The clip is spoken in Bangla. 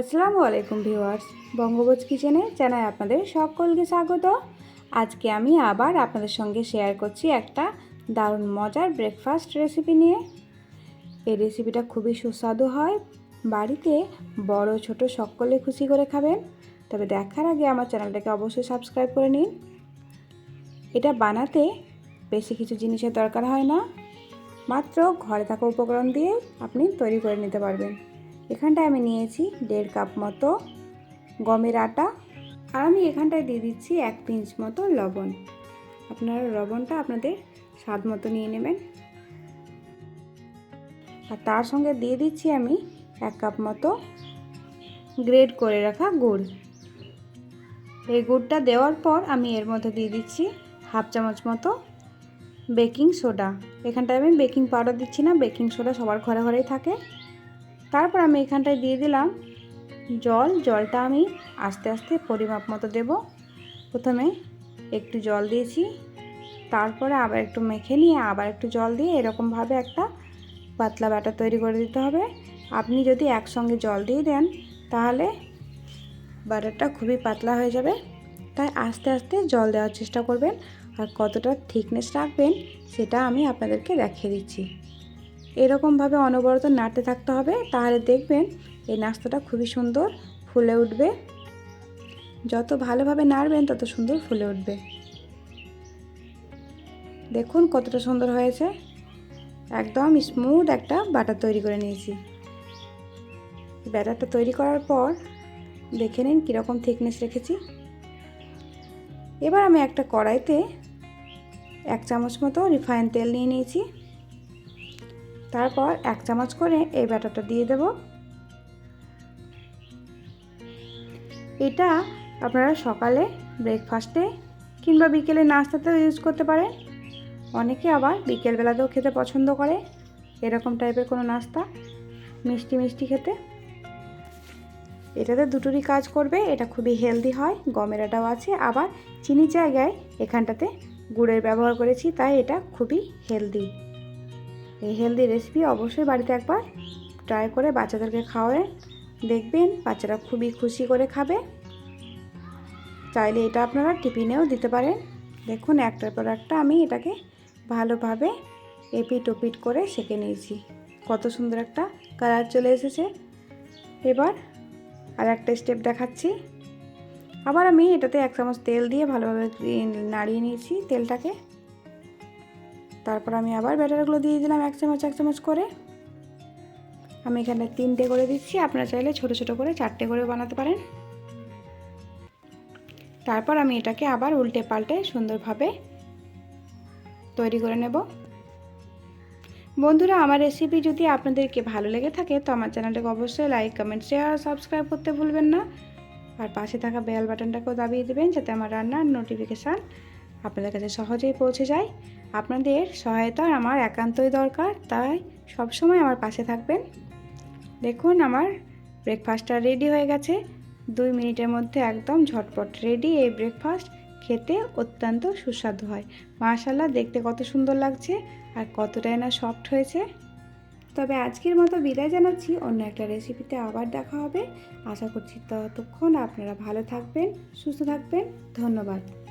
আসসালামু আলাইকুম ভিউয়ার্স বঙ্গবোজ কিচেনে জানাই আপনাদের সকলকে স্বাগত। আজকে আমি আবার আপনাদের সঙ্গে শেয়ার করছি একটা দারুণ মজার ব্রেকফাস্ট রেসিপি নিয়ে। এই রেসিপিটা খুবই সুস্বাদু হয়। বাড়িতে বড়, ছোট সকলে খুশি করে খাবেন। তবে দেখার আগে আমার চ্যানেলটাকে অবশ্যই সাবস্ক্রাইব করে নিন। এটা বানাতে বেশি কিছু জিনিসের দরকার হয় না। মাত্র ঘরে থাকা উপকরণ দিয়ে আপনি তৈরি করে নিতে পারবেন। এখানটায় আমি নিয়েছি দেড় কাপ মতো গমের আটা আর আমি এখানটায় দিয়ে দিচ্ছি এক পিঞ্চ মতো লবণ। আপনারা লবণটা আপনাদের স্বাদ মতো নিয়ে নেবেন। আর তার সঙ্গে দিয়ে দিচ্ছি আমি এক কাপ মতো গ্রেড করে রাখা গুড়। এই গুড়টা দেওয়ার পর আমি এর মধ্যে দিয়ে দিচ্ছি হাফ চামচ মতো বেকিং সোডা। এখানটায় আমি বেকিং পাউডার দিচ্ছি না, বেকিং সোডা সবার ঘরে ঘরেই থাকে। তারপর আমি এখানটায় দিয়ে দিলাম জল। জলটা আমি আস্তে আস্তে পরিমাপ মতো দেব। প্রথমে একটু জল দিয়েছি। তারপরে আবার একটু মেখে নিয়ে আবার একটু জল দিয়ে এরকমভাবে একটা পাতলা ব্যাটার তৈরি করে দিতে হবে। আপনি যদি একসঙ্গে জল দিয়ে দেন, তাহলে ব্যাটারটা খুবই পাতলা হয়ে যাবে। তাই আস্তে আস্তে জল দেওয়ার চেষ্টা করবেন। আর কতটা থিকনেস রাখবেন, সেটা আমি আপনাদেরকে দেখিয়ে দিচ্ছি। এরকমভাবে অনবরত নাড়তে থাকতে হবে, তাহলে দেখবেন এই নাস্তাটা খুবই সুন্দর ফুলে উঠবে। যত ভালোভাবে নাড়বেন, তত সুন্দর ফুলে উঠবে। দেখুন কতটা সুন্দর হয়েছে। একদম স্মুথ একটা বাটার তৈরি করে নিয়েছি। ব্যাটারটা তৈরি করার পর দেখে নিন কীরকম থিকনেস রেখেছি। এবার আমি একটা কড়াইতে এক চামচ মতো রিফাইন তেল নিয়ে নিয়েছি। তারপর এক চামচ করে এই ব্যাটারটা দিয়ে দেব। এটা আপনারা সকালে ব্রেকফাস্টে কিংবা বিকেলে নাস্তাতেও ইউজ করতে পারেন। অনেকে আবার বিকেলবেলাতেও খেতে পছন্দ করে। এরকম টাইপের কোনো নাস্তা, মিষ্টি মিষ্টি খেতে। এটাতে দুটোরই কাজ করবে, এটা খুবই হেলদি হয়, গমের আটাও আছে। আবার চিনি জায়গায় এখানটাতে গুড়ের ব্যবহার করেছি, তাই এটা খুবই হেলদি এই হেলদি রেসিপি অবশ্যই বাড়িতে একবার ট্রাই করে বাচ্চাদেরকে খাওয়ায় দেখবেন বাচ্চারা খুবই খুশি করে খাবে। চাইলে এটা আপনারা টিফিনেও দিতে পারেন। দেখুন, একটার পর একটা আমি এটাকে ভালোভাবে এপিট ওপিট করে সেঁকে নিয়েছি। কত সুন্দর একটা কালার চলে এসেছে। এবার আর একটা স্টেপ দেখাচ্ছি। আবার আমি এটাতে এক চামচ তেল দিয়ে ভালোভাবে নাড়িয়ে নিয়েছি তেলটাকে। তারপর আমি আবার ব্যাটারগুলো দিয়ে দিলাম এক চামচ এক চামচ করে। আমি এখানে তিনটে করে দিচ্ছি। আপনারা চাইলে ছোট ছোট করে চারটে করে বানাতে পারেন। তারপর আমি এটাকে আবার উল্টে পাল্টে সুন্দরভাবে তৈরি করে নেব। বন্ধুরা, আমার রেসিপি যদি আপনাদেরকে ভালো লেগে থাকে, তো আমার চ্যানেলটাকে অবশ্যই লাইক কমেন্ট শেয়ার সাবস্ক্রাইব করতে ভুলবেন না। আর পাশে থাকা বেল বাটনটাকেও দাবিয়ে দেবেন, যাতে আমার রান্নার নোটিফিকেশান আপনাদের কাছে সহজেই পৌঁছে যায়। আপনাদের সহায়তা আমার একান্তই দরকার, তাই সবসময় আমার পাশে থাকবেন। দেখুন, আমার ব্রেকফাস্টটা রেডি হয়ে গেছে। দুই মিনিটের মধ্যে একদম ঝটপট রেডি এই ব্রেকফাস্ট খেতে অত্যন্ত সুস্বাদু হয়। মাশাল্লাহ দেখতে কত সুন্দর লাগছে আর কতটাই না সফট হয়েছে। তবে আজকের মতো বিদায় জানাচ্ছি, অন্য একটা রেসিপিতে আবার দেখা হবে। আশা করছি ততক্ষণ আপনারা ভালো থাকবেন, সুস্থ থাকবেন। ধন্যবাদ।